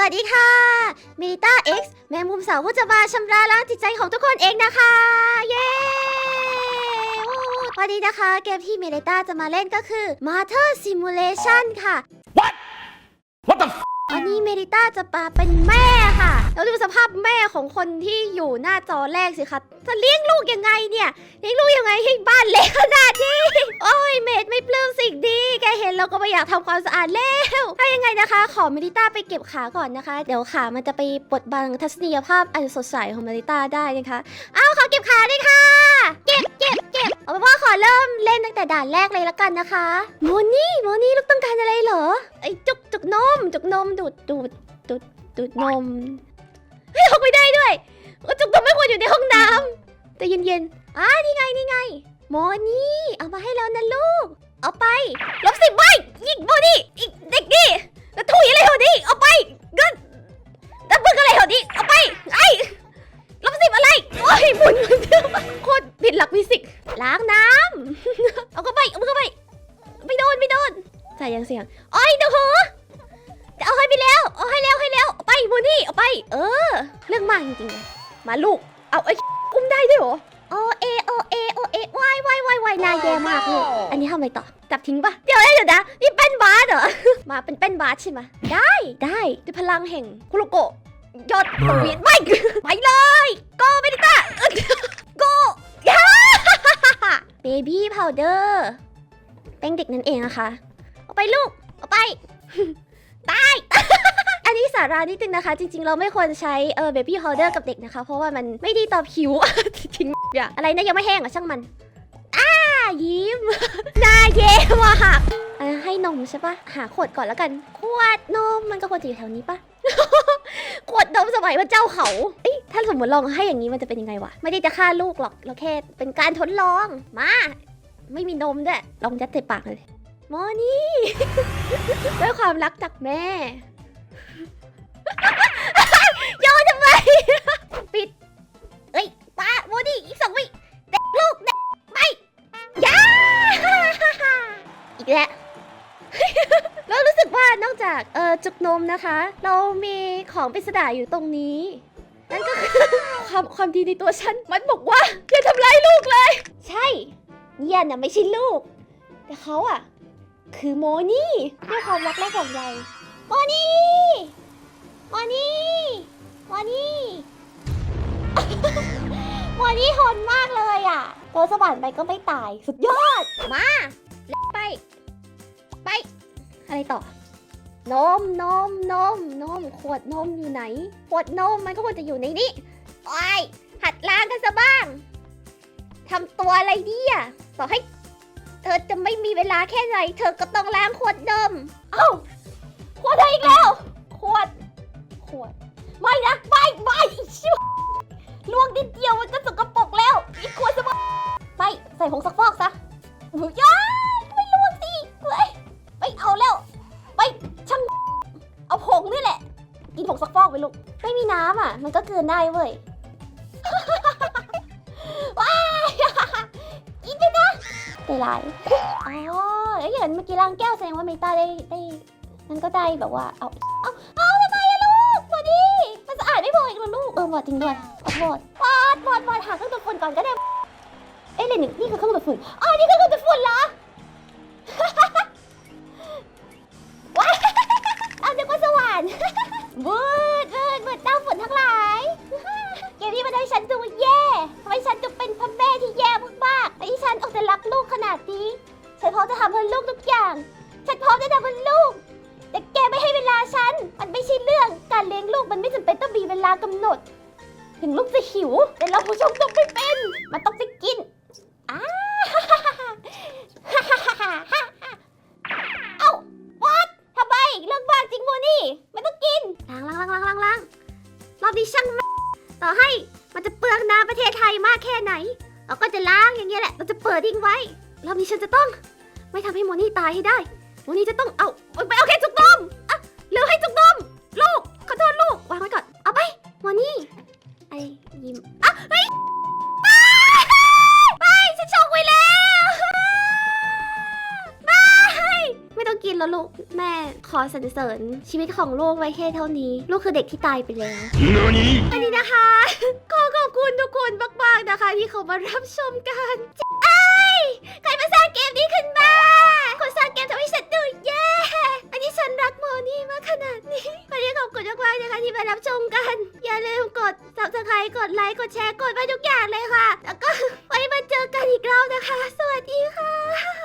สวัสดีค่ะเมดิต้าเอ็แมงมุมสาวผู้จะมาชำระล้างจิตใจของทุกคนเองนะคะ เย้วู้วันนี้นะคะ เกมที่เมดิต้าจะมาเล่นก็คือ Mother Simulation ค่ะ What the f- วันนี้เมดิต้าจะมาเป็นแม่ค่ะ แล้วดูสภาพแม่ของคนที่อยู่หน้าจอแรกสิคะจะเลี้ยงลูกยังไงเนี่ยเลี้ยงลูกยังไงให้บ้านเล็กขนาดนี้ โอ้ยเมดไม่ปลื้มสิ่งดี แกเห็นเราก็ไม่อยากทำความสะอาดแล้วถ้ายังไงนะคะ ขอเมดิต้าไปเก็บขาก่อนนะคะ เดี๋ยวขามันจะไปปดบังทัศนียภาพอันสดใสของเมดิต้าได้นะคะ เอาขอเก็บขาด้วยค่ะ ก็บเก็บ เอาเป็นว่าขอเริ่มเล่นตั้งแต่ด่านแรกเลยละกันนะคะ โมนี่โมนี่ลูกต้องการอะไรเหรอ ไอ้จุกจุกนม จุกนมดูดดูดดูดดูดนมเฮ้ยออกไม่ได้ด้วยจุกนมไม่ควรอยู่ในห้องน้ำแต่เย็นๆอ่านี่ไงนี่ไง โมนี่เอามาให้แล้วนะลูก เอาไปลบสิบใบยิงโมนี่อีกเด็กนี่แล้วถุยอะไรเหรอนี่เอาไปเงินดับเบิลอะไรเหรอนี่เอาไปไอ้ อะไรโอ้ยหมุนหมุนโคตรผิดหลักฟิสิกส์ล้างน้ำ เอาเข้าไปเอาเข้าไป ไม่โดนไม่โดนใส่ยังเสียงโอ้ยเดี๋ยวเหรอจะเอาให้ไปแล้ว เอาให้แล้วให้แล้วเอาไปโมนี่เอาไป เออ เรื่องมากจริงๆเลยมาลูก เอาไอ้อุ้มได้ด้วยเหรอโอเอโอเอโอเอวายวายวายวายนายแย่มากลูกอันนี้ทำอะไรต่อ จับทิ้งปะเดี๋ยวนะเดี๋ยวนะนี่เป็นบาสเหรอ มาเป็นเป็นบาสใช่ไหมได้ได้ด้วยพลังแห่งคุโรโกะ ยอดปวีดไปไปเลยโกไม่ได้ตาโกย่าเบบี้พาวเดอร์เป็นเด็กนั่นเองนะคะเอาไปลูกเอาไปตายอันนี้สารานิดนึงนะคะ จริง ๆ เราไม่ควรใช้เออเบบี้ฮอลเดอร์กับเด็กนะคะ เพราะว่ามันไม่ดีต่อผิวทิ้งอย่างอะไรนะยังไม่แห้งอะช่างมันอ้ายิ้มหน้าเย้มากอะให้นมใช่ปะหาขวดก่อนแล้วกัน ขวดนมมันก็ควรจะอยู่แถวนี้ปะ ขวดนมสมัยพระเจ้าเขา เอ้ยถ้าสมมติลองให้อย่างนี้มันจะเป็นยังไงวะ ไม่ได้จะฆ่าลูกหรอก เราแค่เป็นการทดลอง มา ไม่มีนมด้วย ลองยัดใส่ปากเลยโมนี่ ด้วยความรักจากแม่ โยนทำไม ปิด เอ้ยป้าโมนี่อีกสองวิเด็กลูกเด็กไปย่าอีกแล้ว จากเออจุกนมนะคะ เรามีของปริศนาอยู่ตรงนี้ นั่นก็คือ ความความดีในตัวฉัน มันบอกว่าอย่าทำร้ายลูกเลย ใช่เนี่ยน่ะไม่ใช่ลูก แต่เขาอะ คือโมนี่ด้วยความรักและห่วงใยโมนี่โมนี่โมนี่โมนี่ทนมากเลยอะโดนสวรรค์ไปก็ไม่ตาย สุดยอด มา ไป ไป อะไรต่อ นมนมนมนมขวดนมอยู่ไหน ขวดนมมันก็ควรจะอยู่ในนี้โอ้ยหัดล้างกันซะบ้างทำตัวอะไรเดีอะต่อให้ เธอจะไม่มีเวลาแค่ไหน เธอก็ต้องล้างขวดนมเอ้าขวดอะไรอีกแล้ว ขวด ขวด ไม่นะไม่ไม่อีชิวลวงนิดเดียวมันก็สกปรกแล้วอีกขวดสมไปใส่ผงซักฟอกซะอุ้ย น้ำอะ มันก็เกินได้เว้ย ว้ายกินไปนะใจร้ายอ๋อแล้วอย่างเมื่อกี้ล้างแก้วแสดงว่าเมตาได้ได้นั่นก็ได้แบบว่า เอา เอาเอาทำไมอะลูกพอดีมันสะอาดไม่พออีกเหรอลูก เออหมดจริงด้วยขอโทษวอดวอดวอดหาเครื่องดูดฝุ่นก่อนก็ได้ เอ๊ะเลนนี่นี่คือเครื่องดูดฝุ่น อ๋อ นี่คือเครื่องดูดฝุ่นเหรอ นี้มันดูแย่ทำให้ฉันดูเป็นพ่อแม่ที่แย่มากๆและที่ฉันออกจะรักลูกขนาดนี้ ฉันพร้อมจะทำเพื่อลูกทุกอย่าง ฉันพร้อมจะทำเพื่อลูก แต่แกไม่ให้เวลาฉัน มันไม่ใช่เรื่อง การเลี้ยงลูกมันไม่จำเป็นต้องมีเวลากำหนด ถึงลูกจะหิว แต่เราผู้ชมต้องไม่เป็น มันต้องไปกินอ้าเอ้าวัดทำไมเรื่องบ้าจริงโมนี่ ไม่ต้องกินล้างล้างล้างล้างล้างรอบนี้ช่างแม่ต่อให้ ประเทศไทยมากแค่ไหน เราก็จะล้างอย่างเงี้ยแหละ เราจะเปิดทิ้งไว้ รอบนี้ฉันจะต้อง ไม่ทำให้โมนี่ตายให้ได้ โมนี่จะต้องเอาไปเอาแค่จุก แล้วไม่ไม่ต้องกินแล้วลูกแม่ขออสรรเสริญชีวิตของลูกไว้แค่เท่านี้ ลูกคือเด็กที่ตายไปแล้ว何อันนี้นะคะ ขอขอบคุณทุกคนมากๆนะคะ ที่เขามารับชมกันไอ้ยใครมาสร้างเกมนี้ขึ้นมาคนสร้างเกมทำให้ฉันดูแย่อันนี้ฉันรักโมนี่มากขนาดนี้วันนี้ขอบคุณมากๆนะคะที่มารับชมกัน อย่าลืมกด subscribe กดไลค์กดแชร์กดไปทุกอย่างเลยค่ะ แล้วก็ไว้มาเจอกันอีกรอบนะคะ สวัสดีค่ะ